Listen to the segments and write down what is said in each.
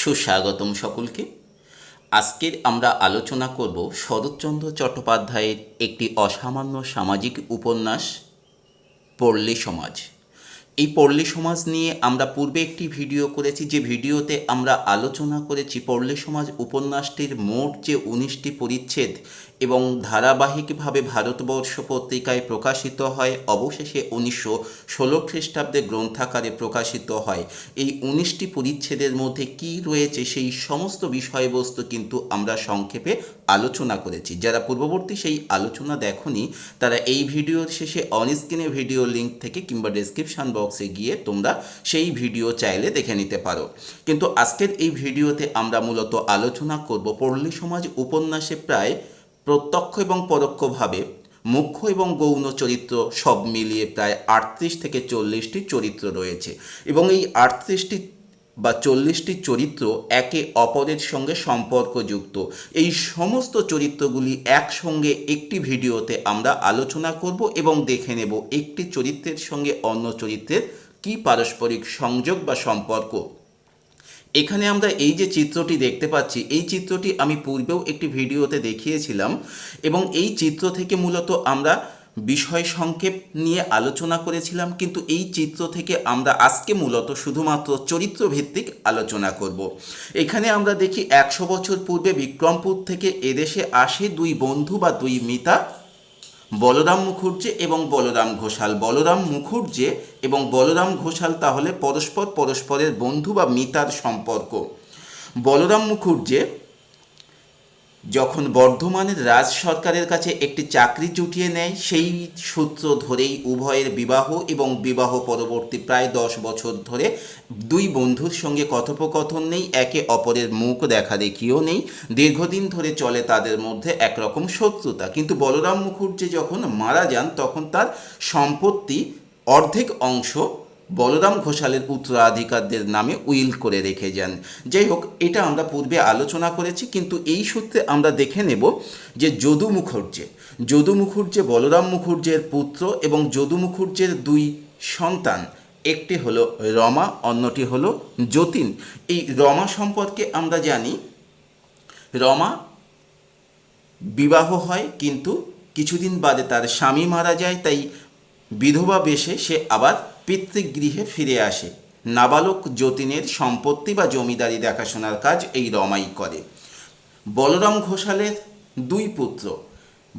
সুস্বাগতম সকলকে। আজকের আমরা আলোচনা করব শরৎচন্দ্র চট্টোপাধ্যায়ের একটি অসামান্য সামাজিক উপন্যাস পল্লী সমাজ। এই পল্লী সমাজ নিয়ে আমরা পূর্বে একটি ভিডিও করেছি, যে ভিডিওতে আমরা আলোচনা করেছি পল্লী সমাজ উপন্যাসটির মোট যে উনিশটি পরিচ্ছেদ এবং ধারাবাহিকভাবে ভারতবর্ষ পত্রিকায় প্রকাশিত হয়, অবশেষে উনিশশো ষোলো খ্রিস্টাব্দে গ্রন্থাকারে প্রকাশিত হয়। এই উনিশটি পরিচ্ছেদের মধ্যে কি রয়েছে সেই সমস্ত বিষয়বস্তু কিন্তু আমরা সংক্ষেপে আলোচনা করেছি। যারা পূর্ববর্তী সেই আলোচনা দেখনি, তারা এই ভিডিওর শেষে অনস্ক্রিনে ভিডিও লিঙ্ক থেকে কিংবা ডেসক্রিপশান বক্সে গিয়ে তোমরা সেই ভিডিও চাইলে দেখে নিতে পারো। কিন্তু আজকের এই ভিডিওতে আমরা মূলত আলোচনা করব পল্লী সমাজ উপন্যাসে প্রায় প্রত্যক্ষ এবং পরোক্ষভাবে মুখ্য এবং গৌণ চরিত্র সব মিলিয়ে প্রায় আটত্রিশ থেকে চল্লিশটি চরিত্র রয়েছে। এবং এই আটত্রিশটি বা চল্লিশটি চরিত্র একে অপরের সঙ্গে সম্পর্কযুক্ত। এই সমস্ত চরিত্রগুলি একসঙ্গে একটি ভিডিওতে আমরা আলোচনা করব এবং দেখে নেব একটি চরিত্রের সঙ্গে অন্য চরিত্রের কি পারস্পরিক সংযোগ বা সম্পর্ক। এখানে আমরা এই যে চিত্রটি দেখতে পাচ্ছি, এই চিত্রটি আমি পূর্বেও একটি ভিডিওতে দেখিয়েছিলাম এবং এই চিত্র থেকে মূলত আমরা বিষয় সংক্ষেপ নিয়ে আলোচনা করেছিলাম, কিন্তু এই চিত্র থেকে আমরা আজকে মূলত শুধুমাত্র চরিত্র ভিত্তিক আলোচনা করব। এখানে আমরা দেখি একশো বছর পূর্বে বিক্রমপুর থেকে এদেশে আসে দুই বন্ধু বা দুই মিতা, বলরাম মুখুর্জি এবং বলরাম ঘোষাল। বলরাম মুখুর্জি এবং বলরাম ঘোষাল তাহলে পরস্পর পরস্পরের বন্ধু বা মিতার সম্পর্ক। বলরাম মুখুর্জি যখন বর্ধমানের রাজ সরকারের কাছে একটি চাকরি জুটিয়ে নেয়, সেই সূত্র ধরেই উভয়ের বিবাহ এবং বিবাহ পরবর্তী প্রায় দশ বছর ধরে দুই বন্ধুর সঙ্গে কথোপকথন নেই, একে অপরের মুখ দেখা দেখিও নেই। দীর্ঘদিন ধরে চলে তাদের মধ্যে একরকম শত্রুতা। কিন্তু বলরাম মুখুর্জি যখন মারা যান, তখন তার সম্পত্তি অর্ধেক অংশ বলরাম ঘোষালের উত্তরাধিকারদের নামে উইল করে রেখে যান। যাই হোক, এটা আমরা পূর্বে আলোচনা করেছি, কিন্তু এই সূত্রে আমরা দেখে নেব যে যদু মুখর্জি যদু মুখুর্জি বলরাম মুখুর্জের পুত্র এবং যদু মুখুর্জের দুই সন্তান, একটি হলো রমা, অন্যটি হলো যতীন। এই রমা সম্পর্কে আমরা জানি, রমা বিবাহ হয়, কিন্তু কিছুদিন বাদে তার স্বামী মারা যায়, তাই বিধবা বেশে সে আবার পিতৃগৃহে ফিরে আসে। নাবালক যতীনের সম্পত্তি বা জমিদারি দেখাশোনার কাজ এই রমাই করে। বলরাম ঘোষালের দুই পুত্র।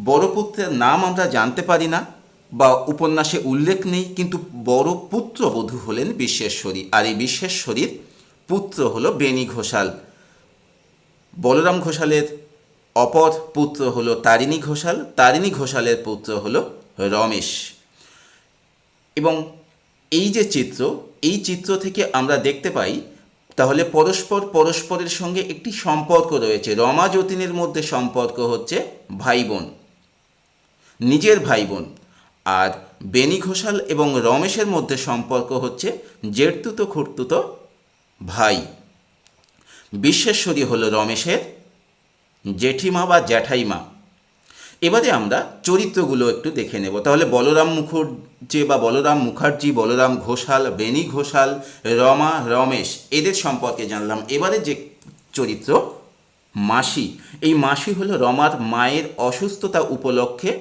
বড় পুত্রের নাম আমরা জানতে পারি না, বা উপন্যাসে উল্লেখ নেই, কিন্তু বড় পুত্রবধূ হলেন বিশ্বেশ্বরী, আর এই বিশ্বেশ্বরীর পুত্র হলো বেনি ঘোষাল। বলরাম ঘোষালের অপর পুত্র হলো তারিণী ঘোষাল, তারিণী ঘোষালের পুত্র হলো রমেশ। এবং এই যে চিত্র, এই চিত্র থেকে আমরা দেখতে পাই, তাহলে পরস্পর পরস্পরের সঙ্গে একটি সম্পর্ক রয়েছে। রমা যতীনের মধ্যে সম্পর্ক হচ্ছে ভাই বোন, নিজের ভাই বোন। আর বেনি ঘোষাল এবং রমেশের মধ্যে সম্পর্ক হচ্ছে জেঠতুতো খুঁড়তুতো ভাই। বিশ্বেশ্বরী হলো রমেশের জেঠিমা বা জ্যাঠাইমা। এবারে আমরা চরিত্রগুলো একটু দেখে নেব। তাহলে বলরাম মুখর্জি বা বলরাম মুখার্জি, বলরাম ঘোষাল বেনি ঘোষাল, রমা রমেশ, এদের সম্পর্কে জানলাম। এবারে যে চরিত্র, মাসি। এই মাসি হলো রমার মায়ের অসুস্থতা উপলক্ষে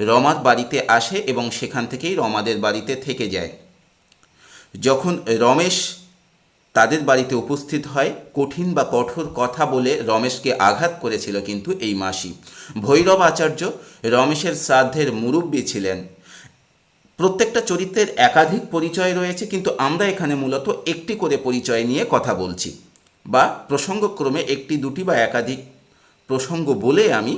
রমার বাড়িতে আসে এবং সেখান থেকেই রমাদের বাড়িতে থেকে যায়। যখন রমেশ তাদের বাড়িতে উপস্থিত হয় কঠিন বা কঠোর কথা বলে রমেশকে আঘাত করেছিল কিন্তু এই মাসি। ভৈরব আচার্য রমেশের শ্রাদ্ধের মুরব্বী ছিলেন। প্রত্যেকটা চরিত্রের একাধিক পরিচয় রয়েছে কিন্তু আমরা এখানে মূলত একটি করে পরিচয় নিয়ে কথা বলছি। বা প্রসঙ্গক্রমে একটি, দুটি বা একাধিক প্রসঙ্গ বলে আমি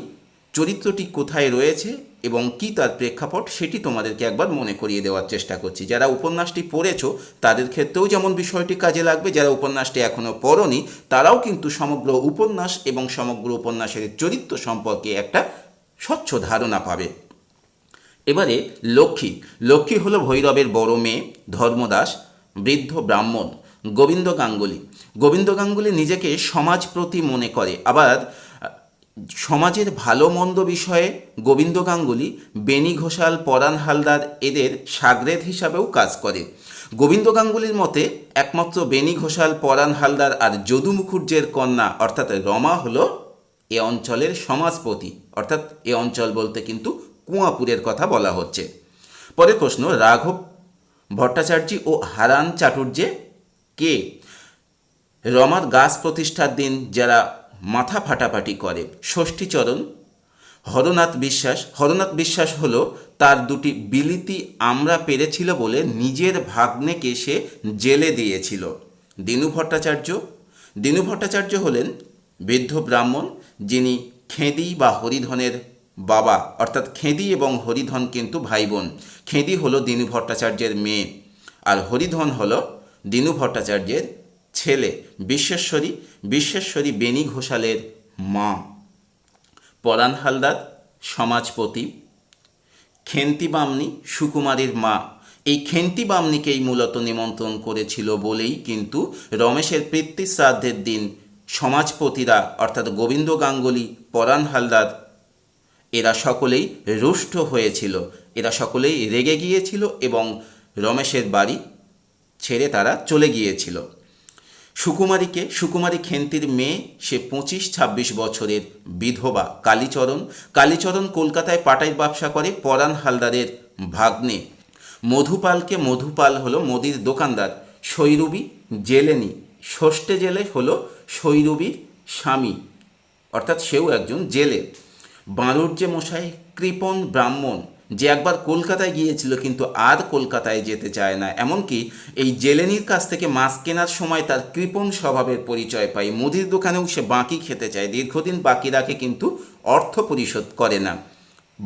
চরিত্রটি কোথায় রয়েছে এবং কি তার প্রেক্ষাপট, সেটি তোমাদেরকে একবার মনে করিয়ে দেওয়ার চেষ্টা করছি। যারা উপন্যাসটি পড়েছো, তাদের ক্ষেত্রেও যেমন বিষয়টি কাজে লাগবে, যারা উপন্যাসটি এখনও পড়নি, তারাও কিন্তু সমগ্র উপন্যাস এবং সমগ্র উপন্যাসের চরিত্র সম্পর্কে একটা স্বচ্ছ ধারণা পাবে। এবারে লক্ষ্মী। লক্ষ্মী হলো ভৈরবের বড় মেয়ে, ধর্মদাস, বৃদ্ধ ব্রাহ্মণ, গোবিন্দ গাঙ্গুলি। গোবিন্দ গাঙ্গুলি নিজেকে সমাজপ্রতি মনে করে। আবার সমাজের ভালো মন্দ বিষয়ে গোবিন্দ গাঙ্গুলি বেনি ঘোষাল, পরাণ হালদার এদের সাগরেদ হিসাবেও কাজ করে। গোবিন্দ গাঙ্গুলির মতে একমাত্র বেনি ঘোষাল, পরাণ হালদার আর যদু মুখুর্জের কন্যা, অর্থাৎ রমা হলো এ অঞ্চলের সমাজপতি। অর্থাৎ এ অঞ্চল বলতে কিন্তু কুয়াপুরের কথা বলা হচ্ছে। পরের প্রশ্ন, রাঘব ভট্টাচার্য ও হারান চাটুর্যে কে? রমার গাছ প্রতিষ্ঠার দিন যারা মাথা ফাটাফাটি করে। ষষ্ঠীচরণ হরনাথ বিশ্বাস। হরনাথ বিশ্বাস হলো তার দুটি বিলিতি আমরা পেরেছিল বলে নিজের ভাগ্নেকে সে জেলে দিয়েছিল। দিনু ভট্টাচার্য। দিনু ভট্টাচার্য হলেন বৃদ্ধ ব্রাহ্মণ যিনি খেঁদি বা হরিধনের বাবা, অর্থাৎ খেঁদি এবং হরিধন কিন্তু ভাই বোন খেঁদি হলো দিনু ভট্টাচার্যের মেয়ে। আর হরিধন হলো দিনু ভট্টাচার্যের ছেলে, বিশ্বেশ্বরী বিশ্বেশ্বরী বেনি ঘোষালের মা। পরাণ হালদার, সমাজপতি। খেন্তি বামনি, সুকুমারীর মা। এই খেন্তি বামনিকেই মূলত নিমন্ত্রণ করেছিল বলেই কিন্তু রমেশের পিতৃশ্রাদ্ধের দিন সমাজপতিরা, অর্থাৎ গোবিন্দ গাঙ্গুলি পরাণ হালদার, এরা সকলেই রুষ্ট হয়েছিল। এরা সকলেই রেগে গিয়েছিল এবং রমেশের বাড়ি ছেড়ে তারা চলে গিয়েছিল। সুকুমারীকে সুকুমারী খেন্তির মেয়ে, সে পঁচিশ ছাব্বিশ বছরের বিধবা কালীচরণ। কালীচরণ কলকাতায় পাটাই ব্যবসা করে পরাণ হালদারের ভাগ্নে। মধুপালকে মধুপাল হলো মোদির দোকানদার, সৈরুবি জেলেনি। ষষ্ঠে জেলে হলো সৈরুবির স্বামী, অর্থাৎ সেও একজন জেলে। বাঁড়ুর্যে মশাই কৃপণ ব্রাহ্মণ। যে একবার কলকাতায় গিয়েছিল কিন্তু আর কলকাতায় যেতে চায় না। এমনকি এই জেলেনির কাছ থেকে মাছ কেনার সময় তার কৃপণ স্বভাবের পরিচয় পাই মুদির দোকানেও সে বাকি খেতে চায়। দীর্ঘদিন বাকি রাখে কিন্তু অর্থ পরিশোধ করে না।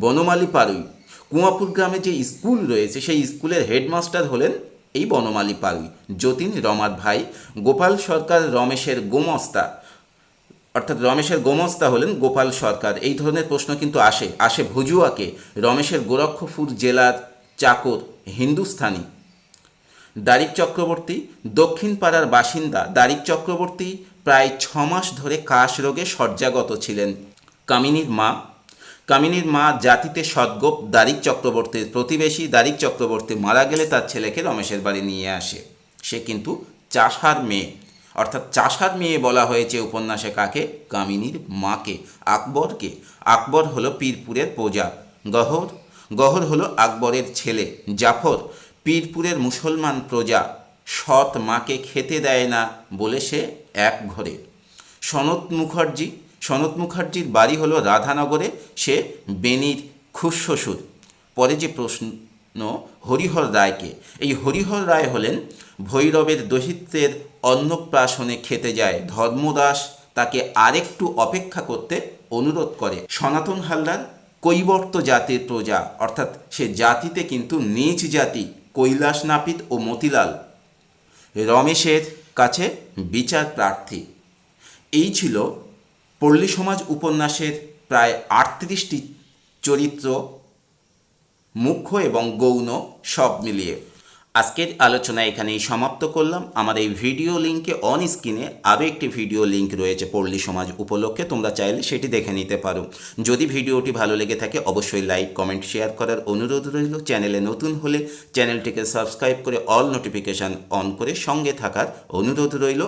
বনমালী পারুই, কুয়াপুর গ্রামে যে স্কুল রয়েছে, সেই স্কুলের হেডমাস্টার হলেন এই বনমালী পারুই, যতীন রমার ভাই, গোপাল সরকার রমেশের গোমস্তা। অর্থাৎ রমেশের গোমস্তা হলেন গোপাল সরকার। এই ধরনের প্রশ্ন কিন্তু আসে। আসে ভুজুয়াকে, রমেশের গোরক্ষপুর জেলার চাকর হিন্দুস্থানি। দারিক চক্রবর্তী দক্ষিণ পাড়ার বাসিন্দা। দারিক চক্রবর্তী প্রায় ছ মাস ধরে কাশ রোগে শয্যাগত ছিলেন। কামিনীর মা। কামিনীর মা জাতিতে সদ্গোপ দারিক চক্রবর্তীর প্রতিবেশী। দারিক চক্রবর্তী মারা গেলে তার ছেলেকে রমেশের বাড়ি নিয়ে আসে। সে কিন্তু চাষার মেয়ে। অর্থাৎ চাষার মেয়ে বলা হয়েছে উপন্যাসে কাকে? কামিনীর মাকে, আকবরকে। আকবর হলো পীরপুরের প্রজা। গহর? গহর হলো আকবরের ছেলে। জাফর? পীরপুরের মুসলমান প্রজা। সৎ মাকে খেতে দেয় না বলে সে এক ঘরে। সনত মুখার্জি? সনত মুখার্জির বাড়ি হলো রাধানগরে। সে বেনির খুশ্বশুর পরে যে প্রশ্ন হরিহর রায়কে। এই হরিহর রায় হলেন ভৈরবের দহিত্রের অন্নপ্রাশনে খেতে যায় ধর্মদাস, তাকে আরেকটু অপেক্ষা করতে অনুরোধ করে। সনাতন হালদার, কৈবর্ত জাতির প্রজা, অর্থাৎ সে জাতিতে কিন্তু নিজ জাতি কৈলাস নাপিত ও মতিলাল। রমেশের কাছে বিচার প্রার্থী। এই ছিল পল্লী সমাজ উপন্যাসের প্রায় আটত্রিশটি চরিত্র মুখ্য এবং গৌণ সব মিলিয়ে। আজকের আলোচনা এখানেই সমাপ্ত করলাম। আমার এই ভিডিও লিঙ্কে অন স্ক্রিনে আরও একটি ভিডিও লিঙ্ক রয়েছে পল্লী সমাজ উপলক্ষে। তোমরা চাইলে সেটি দেখে নিতে পারো। যদি ভিডিওটি ভালো লেগে থাকে, অবশ্যই লাইক, কমেন্ট, শেয়ার করার অনুরোধ রইল। চ্যানেলে নতুন হলে চ্যানেলটিকে সাবস্ক্রাইব করে অল নোটিফিকেশান অন করে সঙ্গে থাকার অনুরোধ রইল।